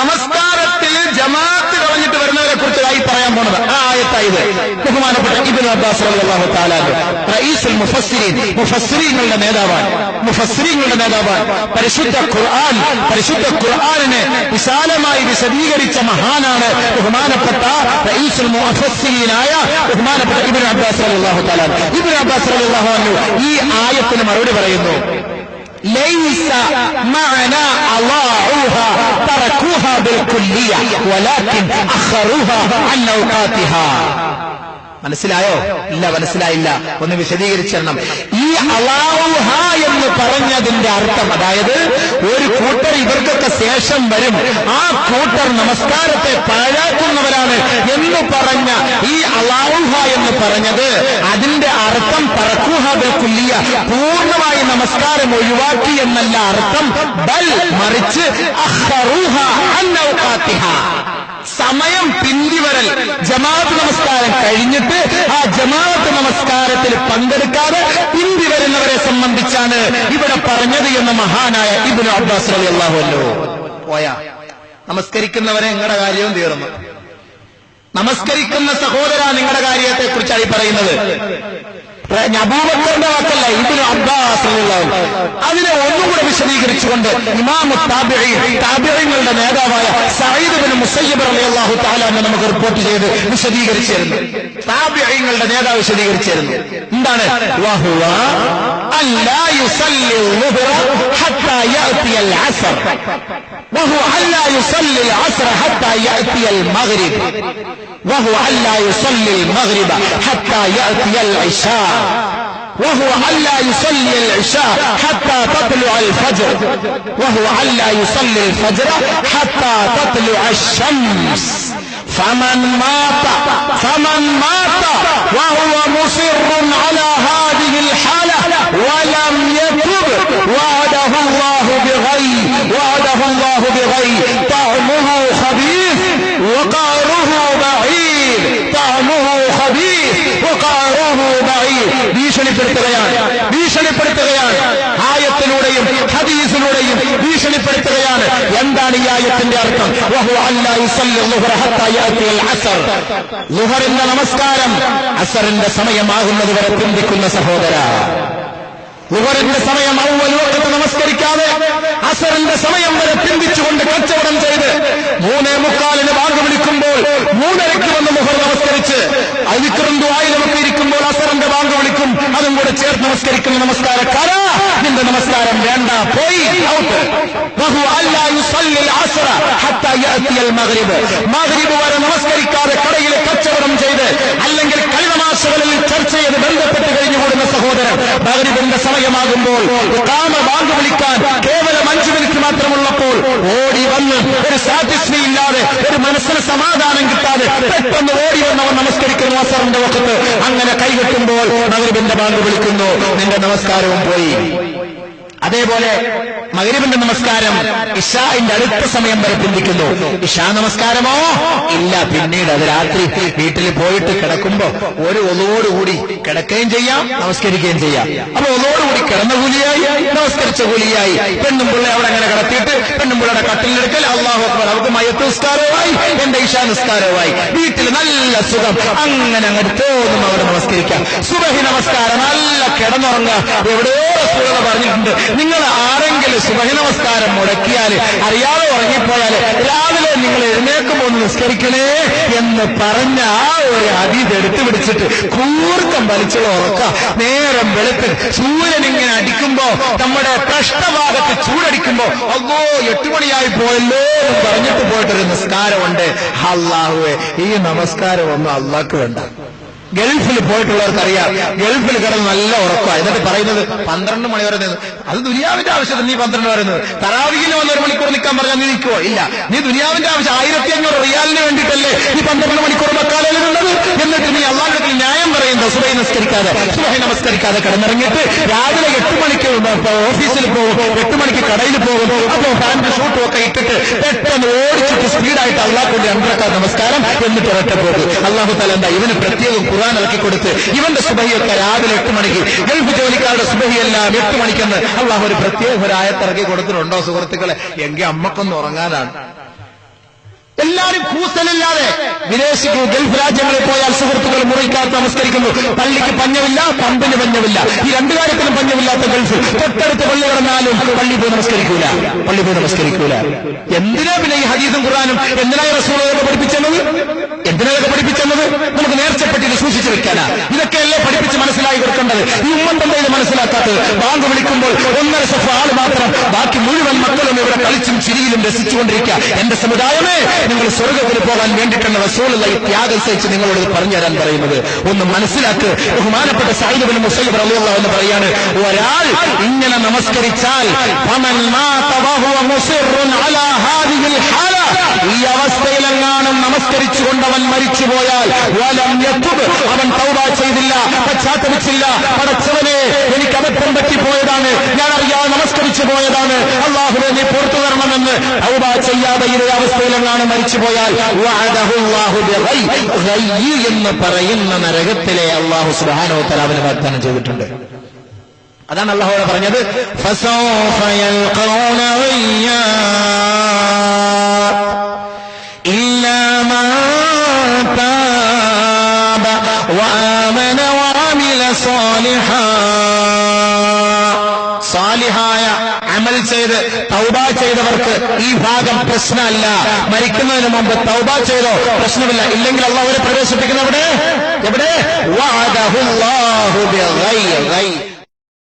നമസ്കാരത്തിൽ ജമാഅത്ത് കളഞ്ഞിട്ട് വരുന്നവരെ കുറിച്ചായി പറയാൻ പോണത്. ആ ആയത്തായത് ബഹുമാനപ്പെട്ട ഇബിൻ അബ്ബാസ് അള്ളാഹു റഈസുൽ മുഫസ്സിരീൻ. മുഫസ്സിരീങ്ങളുടെ നേതാവാണ്. മുഫസ്സിരീങ്ങളുടെ നേതാവാണ്. പരിശുദ്ധ ഖുർആൻ പരിശുദ്ധ ഖുർആനിനെ വിശാലമായി വിശദീകരിച്ച മഹാനാണ് ബഹുമാനപ്പെട്ട റഈസുൽ മുഫസ്സിരീനായ ബഹുമാനപ്പെട്ട ഇബിൻ അബ്ബാസ് അള്ളാഹു അൻഹു. ഇബ്നു അബ്ബാസ് അള്ളാഹു ഈ ആയത്തിന് മറുപടി പറയുന്നു. ليس معنى أضاعوها تركوها بالكلية ولكن أخروها عن أوقاتها മനസ്സിലായോ? ഇല്ല മനസ്സിലായില്ല. ഒന്ന് വിശദീകരിച്ചിരണം. ഈ അലാവുഹ എന്ന് പറഞ്ഞതിന്റെ അർത്ഥം അതായത് ഒരു കൂട്ടർ ഇവർക്കൊക്കെ ശേഷം വരും. ആ കൂട്ടർ നമസ്കാരത്തെ പാഴാക്കുന്നവരാണ് എന്ന് പറഞ്ഞ ഈ അലാവുഹ എന്ന് പറഞ്ഞത് അതിന്റെ അർത്ഥം പറക്കുഹ കുല്ലിയ പൂർണമായി നമസ്കാരം ഒഴിവാക്കി എന്നല്ല അർത്ഥം. ബൽ മറിച്ച്. സമയം പിന്തിവരൽ ജമാഅത്ത് നമസ്കാരം കഴിഞ്ഞിട്ട് ആ ജമാഅത്ത് നമസ്കാരത്തിൽ പങ്കെടുക്കാതെ പിന്തിവരുന്നവരെ സംബന്ധിച്ചാണ് ഇവിടെ പറഞ്ഞത് എന്ന മഹാനായ ഇബിനു അബ്ബാസ് അലി അള്ളാഹുല്ലോ പോയാ. നമസ്കരിക്കുന്നവരെ നിങ്ങളുടെ കാര്യവും തീർന്നു. നമസ്കരിക്കുന്ന സഹോദര നിങ്ങളുടെ കാര്യത്തെ കുറിച്ചാണ് ഈ പറയുന്നത്. അബൂബക്കറിന്റെ വാക്കല്ല ഇതിന് അബ്ബാസ്. അതിനെ ഒന്നുകൂടെ വിശദീകരിച്ചുകൊണ്ട് ഇമാമു താബിഈങ്ങളുടെ നേതാവായ സഈദ് ബിൻ റളിയല്ലാഹു തആല എന്ന് നമുക്ക് റിപ്പോർട്ട് ചെയ്ത് വിശദീകരിച്ചിരുന്നു. താബിഈങ്ങളുടെ നേതാവ് വിശദീകരിച്ചിരുന്നു. എന്താണ്? حتى يأتي العصر. وهو ألا يصلي العصر حتى يأتي المغرب. وهو ألا يصلي المغرب حتى يأتي العشاء. وهو ألا يصلي العشاء حتى تطلع الفجر. وهو ألا يصلي الفجر حتى تطلع الشمس. فمن مات فمن مات وهو مصر ഭീഷണിപ്പെടുത്തുകയാണ്. ഭീഷണിപ്പെടുത്തുകയാണ്. ആയത്തിലൂടെയും ഹദീസിലൂടെയും ഭീഷണിപ്പെടുത്തുകയാണ്. എന്താണ് ഈ ആയത്തിന്റെ അർത്ഥം? ലുഹറിന്റെ നമസ്കാരം അസറിന്റെ സമയമാകുന്നത് വരെ പിന്തിക്കുന്ന സഹോദര. ലുഹറിന്റെ സമയം ഔവലോകത്ത് നമസ്കരിക്കാതെ അസറിന്റെ സമയം വരെ പിന്തിച്ചുകൊണ്ട് കച്ചവടം ചെയ്ത് മൂന്നേ മുക്കാലിന് ബാങ്ക് വിളിക്കുമ്പോൾ മൂന്നരയ്ക്ക് വന്ന് മുഹർ നമസ്കരിച്ച് അരിക്കറും ആയിരമൊക്കെ ഇരിക്കുമ്പോൾ അസറിന്റെ ബാങ്ക് വിളിക്കും അതും കൂടെ ചേർത്ത് നമസ്കരിക്കുന്ന നമസ്കാരക്കാര നിന്റെ നമസ്കാരം വേണ്ട പോയി ഔട്ട്. മഗ്രിബ്. വരെ നമസ്കരിക്കാതെ കടയിൽ കച്ചവടം ചെയ്ത് അല്ലെങ്കിൽ കളിതമാശകളിൽ ചർച്ച ചെയ്ത് ബന്ധപ്പെട്ട് കഴിഞ്ഞുകൂടുന്ന സഹോദരൻ. മഗ്രിബിന്റെ സമയമാകുമ്പോൾ കാമ ബാങ്ക് വിളിക്കാൻ കേവലം അഞ്ചു മിനിറ്റ് മാത്രമുള്ളപ്പോൾ ഓടി വന്ന് ഒരു സാറ്റിസ്ഫൈ ഇല്ലാതെ ഒരു മനസ്സിന് സമാധാനം കിട്ടാതെ പെട്ടെന്ന് ഓടി വന്നവൻ നമസ്കരിക്കും അസറിന്റെ വക്കത്ത് അങ്ങനെ കൈകെട്ടുമ്പോൾ മഗ്രിബിന്റെ ബാങ്ക് വിളിക്കുന്നു. നിന്റെ നമസ്കാരവും പോയി. അതേപോലെ മകരിബിന്റെ നമസ്കാരം ഇഷാന്റെ അടുത്ത സമയം വരെ പിന്തിക്കുന്നു ഇഷാ നമസ്കാരമോ? ഇല്ല പിന്നീട് അത് രാത്രി വീട്ടിൽ പോയിട്ട് കിടക്കുമ്പോ ഒരു ഒന്നോടുകൂടി കിടക്കുകയും ചെയ്യാം നമസ്കരിക്കുകയും ചെയ്യാം. അപ്പൊ ഒന്നോടുകൂടി കിടന്ന കൂലിയായി നമസ്കരിച്ച കൂലിയായി. പെണ്ണും പിള്ളെ അവിടെ അങ്ങനെ കിടത്തിയിട്ട് പെണ്ണും പിള്ളയുടെ കട്ടിലെടുക്കൽ അള്ളാഹു അക്ബർ അവർക്ക് മയത്ത് നിസ്കാരവുമായി എന്റെ ഇഷാ നിസ്കാരവുമായി. വീട്ടിൽ നല്ല സുഖം അങ്ങനെ അങ്ങോട്ട് തോന്നും അവിടെ നമസ്കരിക്കാം. സുബഹി നമസ്കാരം നല്ല കിടന്നുറങ്ങുക. എവിടെയോ റസൂലത പറഞ്ഞിട്ടുണ്ട്. നിങ്ങൾ ആരെങ്കിലും സുബഹി നമസ്കാരം മുടക്കിയാൽ അറിയാതെ ഉറങ്ങിപ്പോയാൽ രാവിലെ നിങ്ങൾ എഴുന്നേക്കുമ്പോൾ നിസ്കരിക്കണേ എന്ന് പറഞ്ഞ ആ ഒരു അതീത് എടുത്തു പിടിച്ചിട്ട് കൂർക്കം വലിച്ചുള്ള ഉറക്ക. നേരം വെളുത്ത് സൂര്യൻ ഇങ്ങനെ അടിക്കുമ്പോ നമ്മുടെ പ്രശ്നഭാഗത്ത് ചൂടടിക്കുമ്പോ അല്ലോ എട്ടുമണിയായി പോയല്ലോ എന്ന് പറഞ്ഞിട്ട് പോയിട്ടൊരു നിസ്കാരമുണ്ട്. അള്ളാഹുവെ ഈ നമസ്കാരം ഒന്നും അള്ളാഹ്ക്ക് വേണ്ട. ഗൾഫിൽ പോയിട്ടുള്ളവർക്കറിയാം. ഗൾഫിൽ കിടന്ന് നല്ല ഉറക്കമാണ് എന്നിട്ട് പറയുന്നത് പന്ത്രണ്ട് മണി വരെ നിന്ന്. അത് ദുനിയാവിന്റെ ആവശ്യത്തിന് നീ പന്ത്രണ്ട് വരെ നിന്ന്. വന്ന് ഒരു മണിക്കൂർ നിൽക്കാൻ പറഞ്ഞാൽ നീ നിൽക്കുവോ? ഇല്ല. നീ ദുനിയാവിന്റെ ആവശ്യം ആയിരത്തി അഞ്ഞൂറ് റിയാലിന് വേണ്ടിയിട്ടല്ലേ നീ പന്ത്രണ്ട് മണിക്കൂർ മക്കാലയിൽ നിന്നത് എന്നിട്ട് നീ അള്ളാഹത്തിൽ ന്യായം പറയുന്നു സുബൈ നമസ്കരിക്കാതെ സുബഹി നമസ്കരിക്കാതെ കടന്നിറങ്ങിയിട്ട് രാവിലെ എട്ട് മണിക്ക് ഓഫീസിൽ പോകും എട്ട് മണിക്ക് കടയിൽ പോകും. അപ്പോ ഫാന്റെ ഷൂട്ടും ഒക്കെ ഇട്ടിട്ട് പെട്ടെന്ന് ഓടിച്ചിട്ട് സ്പീഡായിട്ട് അള്ളാഹുന്റെ അന്തരക്കാർ നമസ്കാരം എന്നിട്ട് ഒരൊറ്റ പോകും അള്ളാഹു തല എന്താ ഇവന് പ്രത്യേകം ഖുർആൻ ഇറക്കി കൊടുത്ത് ഇവന്റെ സുബഹിയൊക്കെ രാവിലെ എട്ട് മണിക്ക് ഗൾഫ് ജോലിക്കാരുടെ സുബഹിയെല്ലാം എട്ട് മണിക്കെന്ന് അള്ളാഹു ഒരു പ്രത്യേക ഒരു ആയത്തിറക്കി കൊടുത്തിട്ടുണ്ടോ സുഹൃത്തുക്കളെ? എങ്കിൽ അമ്മക്കൊന്ന് ഉറങ്ങാനാണ്. എല്ലാവരും കൂസലില്ലാതെ വിദേശിക്ക് ഗൾഫ് രാജ്യങ്ങളിൽ പോയാൽ സുഹൃത്തുക്കൾ മുറിക്കാത്ത നമസ്കരിക്കുന്നു. പള്ളിക്ക് പഞ്ഞമില്ല പമ്പിന് പഞ്ഞമില്ല. ഈ രണ്ടു കാര്യത്തിലും പഞ്ഞമില്ലാത്ത ഗൾഫ്. തൊട്ടടുത്ത് പള്ളി കിടന്നാലും പള്ളി പോയി നമസ്കരിക്കൂല. പള്ളി പോയി നമസ്കരിക്കൂല. എന്തിനാ പിന്നെ ഈ ഹദീസും ഖുറാനും എന്തിനായി റസൂളൊക്കെ പഠിപ്പിച്ചത് എന്തിനൊക്കെ പഠിപ്പിച്ചത് നമുക്ക് നേർച്ചപ്പെട്ടിട്ട് സൂക്ഷിച്ചു വെക്കാനാ. ഇതൊക്കെയല്ലേ പഠിപ്പിച്ച് മനസ്സിലായി കൊടുക്കേണ്ടത്? ഈ ഉമ്മന്തല്ലേ ഇത് മനസ്സിലാക്കാത്തത്. ബാങ്ക് വിളിക്കുമ്പോൾ ചിരിയിലും രസിച്ചുകൊണ്ടിരിക്കുക. എന്റെ സമുദായമേ നിങ്ങൾ സ്വർഗത്തിൽ പോകാൻ വേണ്ടിയിട്ടാണ് റസൂലുള്ള ഈ ത്യാഗം സഹിച്ച് നിങ്ങളോട് പറഞ്ഞു തരാൻ പറയുന്നത്. ഒന്ന് മനസ്സിലാക്ക്. ബഹുമാനപ്പെട്ട സാഹിബിന് മുസൈബ് റളിയുള്ള എന്ന് പറയാണ് ഒരാൾ ഇങ്ങനെ നമസ്കരിച്ചാൽ അലാ ഹാദിഹിൽ ഹാല ഈ അവസ്ഥയിലെങ്ങാനും അവൻ മരിച്ചുപോയാൽ വലം അവൻ തൗബ ചെയ്തില്ല പശ്ചാത്തലിച്ചില്ല പടച്ചവനെ എനിക്ക് അബദ്ധം പറ്റിപ്പോയതാണ്. ഞാൻ അറിയാതെ നമസ്കരിച്ചു പോയതാണ് അള്ളാഹു നീ പുറത്തു തരണമെന്ന് തൗബ ചെയ്യാതെ ഇതേ അവസ്ഥയിലെങ്ങാനും മരിച്ചുപോയാൽ എന്ന് പറയുന്ന നരകത്തിലെ അള്ളാഹു സുബാനോ അവന് വാഗ്ദാനം ചെയ്തിട്ടുണ്ട്. അതാണ് അള്ളാഹോടെ പറഞ്ഞത് ഫസോ ചെയ്ത് തൗബ ചെയ്തവർക്ക് ഈ ഭാഗം പ്രശ്നമല്ല. മരിക്കുന്നതിന് മുമ്പ് തൗബ ചെയ്തോ? പ്രശ്നമില്ല. ഇല്ലെങ്കിൽ അള്ളാഹ് അവരെ പ്രവേശിപ്പിക്കുന്നവിടെ എവിടെ?